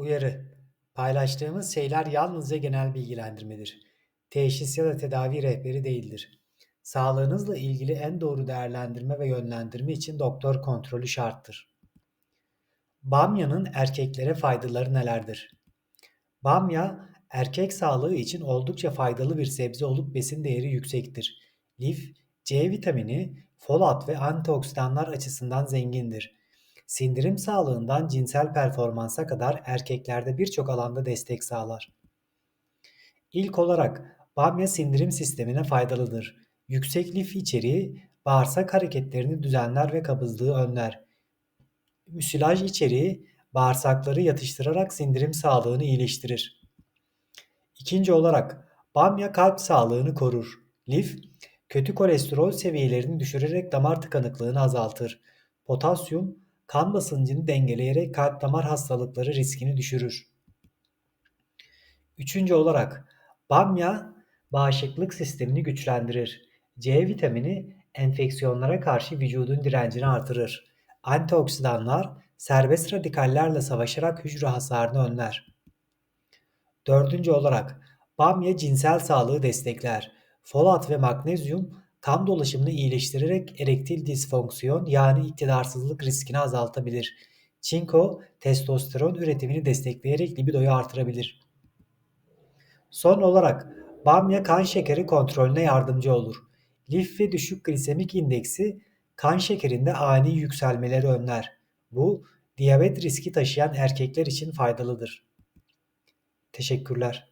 Uyarı: Paylaştığımız şeyler yalnızca genel bilgilendirmedir. Teşhis ya da tedavi rehberi değildir. Sağlığınızla ilgili en doğru değerlendirme ve yönlendirme için doktor kontrolü şarttır. Bamyanın erkeklere faydaları nelerdir? Bamya, erkek sağlığı için oldukça faydalı bir sebze olup besin değeri yüksektir. Lif, C vitamini, folat ve antioksidanlar açısından zengindir. Sindirim sağlığından cinsel performansa kadar erkeklerde birçok alanda destek sağlar. İlk olarak bamya sindirim sistemine faydalıdır. Yüksek lif içeriği bağırsak hareketlerini düzenler ve kabızlığı önler. Müsilaj içeriği bağırsakları yatıştırarak sindirim sağlığını iyileştirir. İkinci olarak bamya kalp sağlığını korur. Lif, kötü kolesterol seviyelerini düşürerek damar tıkanıklığını azaltır. Potasyum, kan basıncını dengeleyerek kalp damar hastalıkları riskini düşürür. Üçüncü olarak bamya bağışıklık sistemini güçlendirir. C vitamini enfeksiyonlara karşı vücudun direncini artırır. Antioksidanlar serbest radikallerle savaşarak hücre hasarını önler. Dördüncü olarak bamya cinsel sağlığı destekler. Folat ve magnezyum kan dolaşımını iyileştirerek erektil disfonksiyon yani iktidarsızlık riskini azaltabilir. Çinko testosteron üretimini destekleyerek libidoyu artırabilir. Son olarak bamya kan şekeri kontrolüne yardımcı olur. Lif ve düşük glisemik indeksi kan şekerinde ani yükselmeleri önler. Bu diyabet riski taşıyan erkekler için faydalıdır. Teşekkürler.